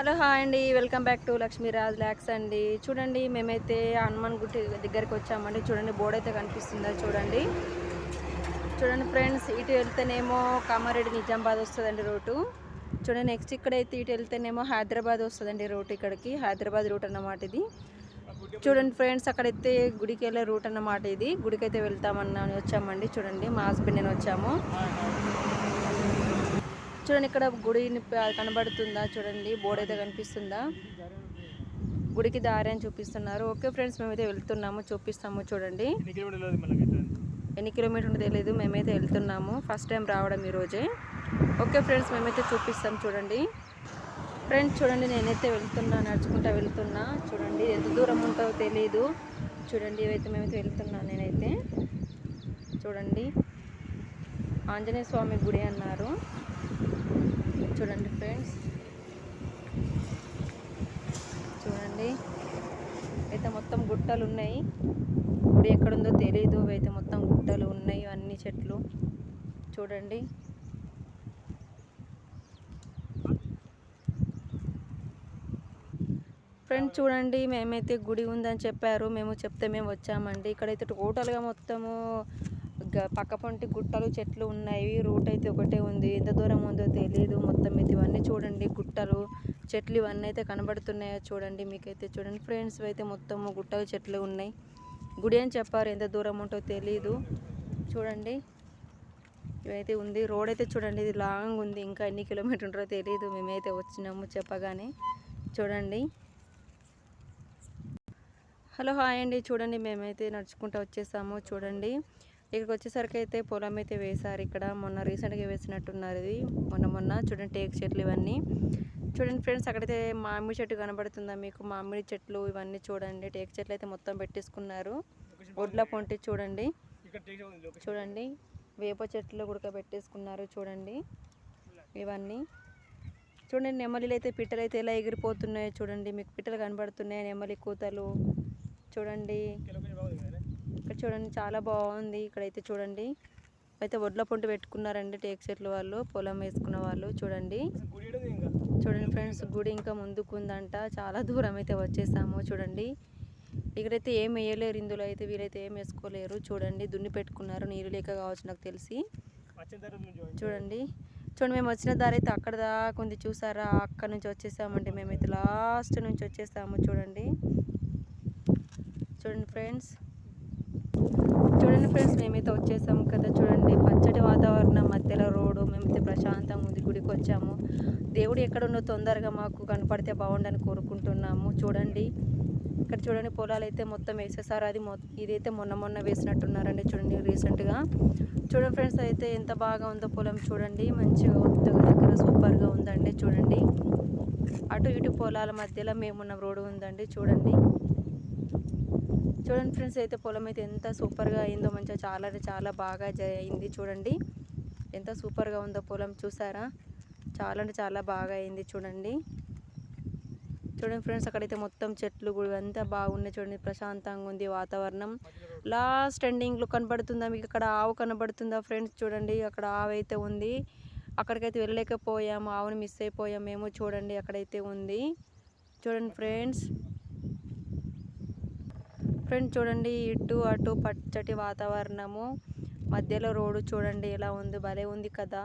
Hello hi అండి. Welcome back to Lakshmiraj ల్యాక్స్ అండి. చూడండి మేమైతే హనుమాన్ గుట్టి దగ్గరికి వచ్చామండి. చూడండి బోర్డు అయితే కనిపిస్తుందా చూడండి. చూడండి ఫ్రెండ్స్ ఇటు వెళ్తేనేమో కామారెడ్డి నిజామాబాద్ వస్తుందండి రోడ్డు. చూడండి నెక్స్ట్ ఇక్కడైతే ఇటు వెళ్తేనేమో హైదరాబాద్ వస్తుందండి రోడ్ ఇక్కడికి. హైదరాబాద్ రూట్ అన్నమాట ఇది. చూడండి ఫ్రెండ్స్ అక్కడైతే గుడికి వెళ్ళే రూట్ అన్నమాట ఇది. గుడికి అయితే వెళ్తామన్నా వచ్చామండి. చూడండి మా హస్బెండ్ నేను వచ్చాము. చూడండి ఇక్కడ గుడి కనబడుతుందా చూడండి బోర్డు అయితే కనిపిస్తుందా? గుడికి దారి అని చూపిస్తున్నారు. ఓకే ఫ్రెండ్స్ మేమైతే వెళ్తున్నాము చూపిస్తాము చూడండి. ఎన్ని కిలోమీటర్ ఉందో తెలియదు మేమైతే వెళ్తున్నాము ఫస్ట్ టైం రావడం ఈరోజే ఓకే ఫ్రెండ్స్ మేమైతే చూపిస్తాం చూడండి. ఫ్రెండ్స్ చూడండి నేనైతే వెళ్తున్నా నడుచుకుంటా వెళ్తున్నా. చూడండి ఎంత దూరం ఉంటుందో తెలియదు చూడండి ఇవైతే మేమైతే వెళ్తున్నా నేనైతే. చూడండి. ఆంజనేయ స్వామి గుడి అన్నారు. చూడండి ఫ్రెండ్స్. చూడండి. అయితే మొత్తం గుట్టలు ఉన్నాయి. గుడి ఎక్కడుందో తెలియదు అయితే మొత్తం గుట్టలు ఉన్నాయి అన్ని చెట్లు. చూడండి. ఫ్రెండ్స్ చూడండి. మేమైతే గుడి ఉందని చెప్పారు. మేము చెప్తే మేము వచ్చామండి. ఇక్కడైతే టోటల్గా మొత్తము పక్క పొంటి గుట్టలు చెట్లు ఉన్నాయి. రూట్ అయితే ఒకటే ఉంది. ఎంత దూరం ఉందో తెలియదు మొత్తం ఇది ఇవన్నీ చూడండి. గుట్టలు చెట్లు ఇవన్నీ అయితే కనబడుతున్నాయో చూడండి. మీకైతే చూడండి. ఫ్రెండ్స్ అయితే మొత్తము గుట్టలు చెట్లు ఉన్నాయి. గుడి అని చెప్పారు. ఎంత దూరం ఉంటో తెలియదు చూడండి. ఇవైతే ఉంది. రోడ్ అయితే చూడండి. ఇది లాంగ్ ఉంది. ఇంకా ఎన్ని కిలోమీటర్ ఉంటుందో తెలియదు మేమైతే వచ్చినాము చెప్పగానే. చూడండి. హలో హాయ్ అండి. చూడండి. మేమైతే నడుచుకుంటూ వచ్చేసాము. చూడండి. ఇక్కడికి వచ్చేసరికి అయితే పొలం అయితే వేశారు. ఇక్కడ మొన్న రీసెంట్గా వేసినట్టున్నారు ఇది. మొన్న మొన్న చూడండి టేక్ చెట్లు ఇవన్నీ. చూడండి ఫ్రెండ్స్ అక్కడైతే మామిడి చెట్టు కనబడుతుందా మీకు? మామిడి చెట్లు ఇవన్నీ చూడండి. టేక్ చెట్లు అయితే మొత్తం పెట్టేసుకున్నారు. ఒడ్ల పొంటి చూడండి. చూడండి. వేప చెట్లు కూడా పెట్టేసుకున్నారు చూడండి ఇవన్నీ. చూడండి నెమలిలు అయితే పిట్టలు అయితే ఎలా ఎగిరిపోతున్నాయో చూడండి. మీకు పిట్టలు కనబడుతున్నాయి? నెమలి కూతలు. చూడండి. చూడండి చాలా బాగుంది. ఇక్కడైతే చూడండి. అయితే వడ్ల పొంటు పెట్టుకున్నారండి టేక్ చెట్లు వాళ్ళు పొలం వేసుకున్న వాళ్ళు చూడండి. చూడండి ఫ్రెండ్స్ గుడి ఇంకా ముందుకు ఉందంట చాలా దూరం అయితే వచ్చేసాము చూడండి. ఇక్కడైతే ఏం వేయలేరు ఇందులో అయితే వీరైతే ఏం వేసుకోలేరు చూడండి. దున్ని పెట్టుకున్నారు నీరు లేక కావచ్చు నాకు తెలిసి. చూడండి. చూడండి మేము వచ్చిన దారి అయితే అక్కడ దాకా ఉంది చూసారా? అక్కడ నుంచి వచ్చేసామండి మేమైతే. లాస్ట్ నుంచి వచ్చేసాము చూడండి. చూడండి ఫ్రెండ్స్. ఫ్రెండ్స్ మేమైతే వచ్చేసాము కదా చూడండి. పచ్చటి వాతావరణం మధ్యలో రోడ్డు మేమైతే ప్రశాంతంగా ఉంది గుడికి వచ్చాము. దేవుడు ఎక్కడున్నో తొందరగా మాకు కనపడితే బాగుండని కోరుకుంటున్నాము. చూడండి. ఇక్కడ చూడండి పొలాలు అయితే మొత్తం వేసేసారు. అది మొ ఇదైతే మొన్న మొన్న వేసినట్టున్నారండి చూడండి రీసెంట్గా. చూడండి ఫ్రెండ్స్ అయితే ఎంత బాగా ఉందో పొలం చూడండి. మంచిగా ఒత్తుగా దగ్గర సూపర్గా ఉందండి చూడండి. అటు ఇటు పొలాల మధ్యలో మేమున్న రోడ్డు ఉందండి చూడండి. చూడండి ఫ్రెండ్స్ అయితే పొలం అయితే ఎంత సూపర్గా అయిందో మంచిగా చాలా అంటే చాలా బాగా జ- అయింది చూడండి. ఎంత సూపర్గా ఉందో పొలం చూసారా? చాలా అంటే చాలా బాగా అయింది చూడండి. చూడండి ఫ్రెండ్స్ అక్కడైతే మొత్తం చెట్లు కూడా అంతా బాగున్నాయి చూడండి. ప్రశాంతంగా ఉంది వాతావరణం. లాస్ట్ ఎండింగ్లో కనబడుతుందా మీకు? అక్కడ ఆవు కనబడుతుందా ఫ్రెండ్స్? చూడండి అక్కడ ఆవు అయితే ఉంది. అక్కడికైతే వెళ్ళలేకపోయాము ఆవుని మిస్ అయిపోయాము మేము చూడండి అక్కడైతే ఉంది. చూడండి ఫ్రెండ్స్ ఫ్రెండ్స్ చూడండి ఇటు అటు పచ్చటి వాతావరణము. మధ్యలో రోడ్డు చూడండి ఎలా ఉంది భలే ఉంది కదా.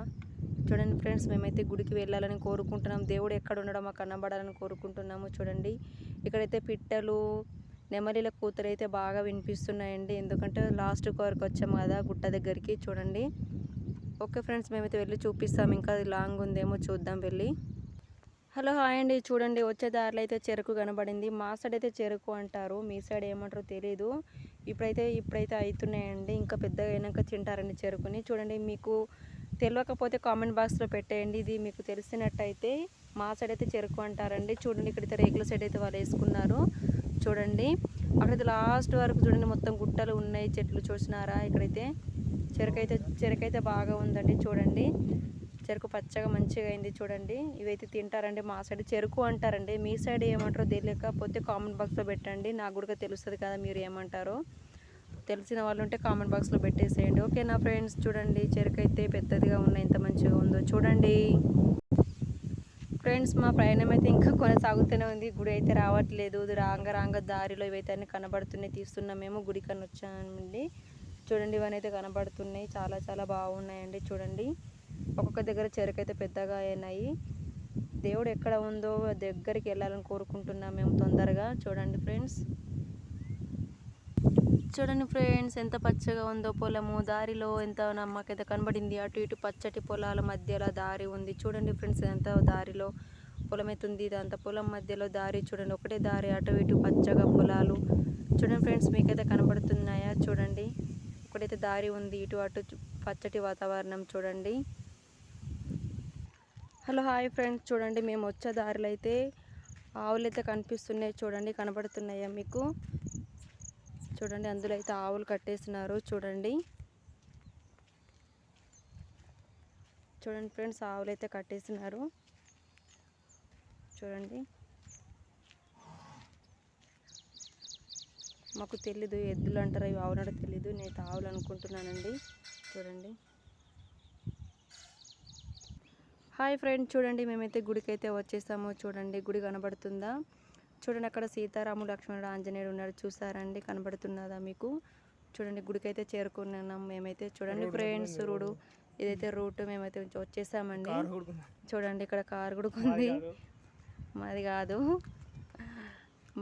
చూడండి ఫ్రెండ్స్ మేమైతే గుడికి వెళ్ళాలని కోరుకుంటున్నాం. దేవుడు ఎక్కడ ఉండడం మాకు కనబడాలని కోరుకుంటున్నాము చూడండి. ఇక్కడైతే పిట్టలు నెమలిల కూతురు అయితే బాగా వినిపిస్తున్నాయండి. ఎందుకంటే లాస్ట్ వరకు వచ్చాము కదా గుట్ట దగ్గరికి చూడండి. ఓకే ఫ్రెండ్స్ మేమైతే వెళ్ళి చూపిస్తాం. ఇంకా అది లాంగ్ ఉందేమో చూద్దాం వెళ్ళి. హలో హాయ్ అండి. చూడండి వచ్చే దారిలో అయితే చెరుకు కనబడింది. మా సైడ్ అయితే చెరుకు అంటారు. మీ సైడ్ ఏమంటారో తెలియదు ఇప్పుడైతే ఇప్పుడైతే అవుతున్నాయండి ఇంకా పెద్దగా అయినాక తింటారండి చెరుకుని. చూడండి మీకు తెలియకపోతే కామెంట్ బాక్స్లో పెట్టేయండి. ఇది మీకు తెలిసినట్టయితే మా సైడ్ అయితే చెరుకు అంటారండి. చూడండి ఇక్కడైతే రేకుల సైడ్ అయితే వాళ్ళు వేసుకున్నారు. చూడండి అక్కడైతే లాస్ట్ వరకు చూడండి మొత్తం గుట్టలు ఉన్నాయి. చెట్లు చూసినారా? ఇక్కడైతే చెరుకు అయితే చెరుకు అయితే బాగా ఉందండి. చూడండి చెరుకు పచ్చగా మంచిగా అయింది చూడండి. ఇవైతే తింటారండి మా సైడ్. చెరుకు అంటారండి. మీ సైడ్ ఏమంటారో తెలియకపోతే కామెంట్ బాక్స్లో పెట్టండి. నాకు కూడా తెలుస్తుంది కదా మీరు ఏమంటారో. తెలిసిన వాళ్ళు ఉంటే కామెంట్ బాక్స్లో పెట్టేసేయండి. ఓకే నా ఫ్రెండ్స్? చూడండి. చెరుకు అయితే పెద్దదిగా ఉన్నాయి ఎంత మంచిగా ఉందో చూడండి. ఫ్రెండ్స్ మా ప్రయాణం అయితే ఇంకా కొనసాగుతూనే ఉంది. గుడి అయితే రావట్లేదు. రాంగ రాంగ దారిలో ఇవైతే అన్ని కనబడుతున్నాయి. తీస్తున్నాం మేము. గుడి కన్నా వచ్చామండి చూడండి ఇవన్నీ అయితే కనబడుతున్నాయి. చాలా చాలా బాగున్నాయండి. చూడండి. ఒక్కొక్క దగ్గర చెరకైతే పెద్దగా అయినాయి. దేవుడు ఎక్కడ ఉందో దగ్గరికి వెళ్ళాలని కోరుకుంటున్నాం మేము తొందరగా. చూడండి ఫ్రెండ్స్. చూడండి ఫ్రెండ్స్ ఎంత పచ్చగా ఉందో పొలము. దారిలో ఎంత నమ్మకైతే కనబడింది. అటు ఇటు పచ్చటి పొలాల మధ్యలో దారి ఉంది. చూడండి ఫ్రెండ్స్ ఎంత దారిలో పొలం అయితే ఉంది ఇదంతా పొలం మధ్యలో దారి. చూడండి ఒకటే దారి. అటు ఇటు పచ్చగా పొలాలు. చూడండి ఫ్రెండ్స్ మీకైతే కనబడుతున్నాయా? చూడండి. ఒకటైతే దారి ఉంది. ఇటు అటు పచ్చటి వాతావరణం. చూడండి. Hello hi friends. చూడండి మేము వచ్చే దారిలో అయితే ఆవులు అయితే కనిపిస్తున్నాయి చూడండి కనబడుతున్నాయా మీకు? చూడండి అందులో అయితే ఆవులు కట్టేసినారు చూడండి. చూడండి ఫ్రెండ్స్ ఆవులు అయితే కట్టేసినారు చూడండి. మాకు తెలీదు ఎద్దులు అంటారు ఇవి ఆవునడో తెలీదు. నేను ఆవులు అనుకుంటున్నానండి. చూడండి. హాయ్ ఫ్రెండ్ చూడండి మేమైతే గుడికి అయితే వచ్చేసాము. చూడండి గుడి కనబడుతుందా? చూడండి అక్కడ సీతారాము లక్ష్మణుడు ఆంజనేయుడు ఉన్నాడు చూసారండి కనబడుతున్నదా మీకు? చూడండి గుడికి అయితే చేరుకున్నాం మేమైతే. చూడండి ఫ్రెండ్స్ రోడ్డు. ఇదైతే రూట్ మేమైతే వచ్చేసామండి. చూడండి ఇక్కడ కారు కూడా ఉంది మాది కాదు.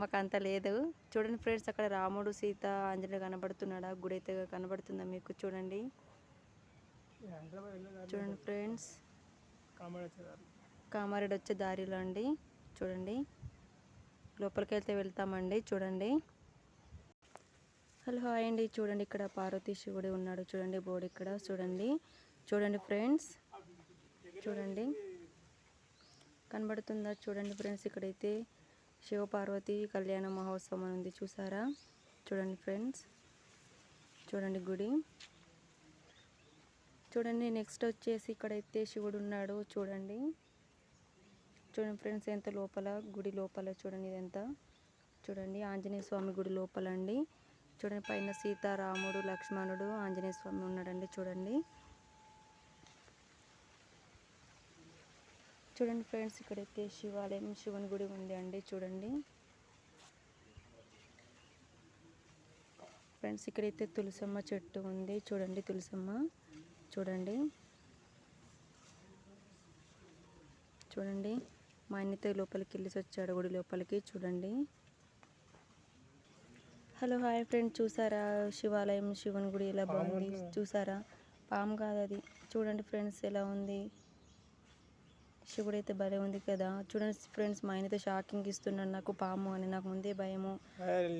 మాకు అంత లేదు. చూడండి ఫ్రెండ్స్ అక్కడ రాముడు సీత ఆంజనేయుడు కనబడుతున్నాడా? గుడి అయితే కనబడుతుందా మీకు? చూడండి. చూడండి ఫ్రెండ్స్. కామారెడ్డి వచ్చే దారిలో అండి. చూడండి. లోపలికి వెళ్తే వెళ్తామండి. చూడండి. హలో హాయ్ అండి. చూడండి ఇక్కడ పార్వతీ శివుడు ఉన్నాడు. చూడండి బోర్డు ఇక్కడ. చూడండి. చూడండి ఫ్రెండ్స్. చూడండి. కనబడుతుందా? చూడండి ఫ్రెండ్స్ ఇక్కడైతే శివ పార్వతి కళ్యాణ మహోత్సవం అని ఉంది. చూసారా? చూడండి ఫ్రెండ్స్. చూడండి గుడి. చూడండి నెక్స్ట్ వచ్చేసి ఇక్కడైతే శివుడు ఉన్నాడు చూడండి. చూడండి ఫ్రెండ్స్ ఎంత లోపల? గుడి లోపల చూడండి ఇదంతా. చూడండి ఆంజనేయ స్వామి గుడి లోపల అండి. చూడండి పైన సీతారాముడు లక్ష్మణుడు ఆంజనేయ స్వామి ఉన్నాడండి చూడండి. చూడండి ఫ్రెండ్స్ ఇక్కడైతే శివాలయం శివుని గుడి ఉంది అండి చూడండి. ఫ్రెండ్స్ ఇక్కడైతే తులసమ్మ చెట్టు ఉంది చూడండి తులసమ్మ. చూడండి. చూడండి. మా ఆయనతో లోపలికి వెళ్ళేసి వచ్చాడు గుడి లోపలికి. చూడండి. Hello hi friend. చూసారా శివాలయం? శివుని గుడి ఎలా బాగుంది? చూసారా? పాము కాదు అది. చూడండి ఫ్రెండ్స్ ఎలా ఉంది. శివుడు అయితే భలే ఉంది కదా. చూడండి ఫ్రెండ్స్ మా ఆయనతో షాకింగ్ ఇస్తున్నాడు. నాకు పాము అని. నాకు ముందే భయము.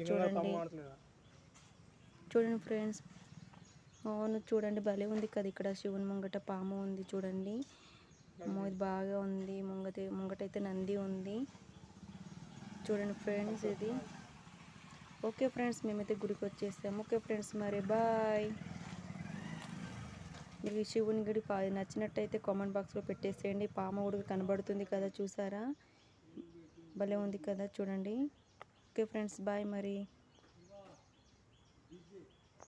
చూడండి. చూడండి ఫ్రెండ్స్ అవును చూడండి భలే ఉంది కదా ఇక్కడ శివుని ముంగట పాము ఉంది చూడండి. అమ్మో ఇది బాగా ఉంది. ముంగట ముంగటైతే నంది ఉంది. చూడండి ఫ్రెండ్స్ ఇది. ఓకే ఫ్రెండ్స్ మేమైతే గుడికి వచ్చేసాము. ఓకే ఫ్రెండ్స్ మరి బాయ్. మీకు శివుని గుడి నచ్చినట్టయితే కామెంట్ బాక్స్లో పెట్టేసేయండి. పాము కూడా కనబడుతుంది కదా చూసారా? భలే ఉంది కదా చూడండి. ఓకే ఫ్రెండ్స్ బాయ్ మరి.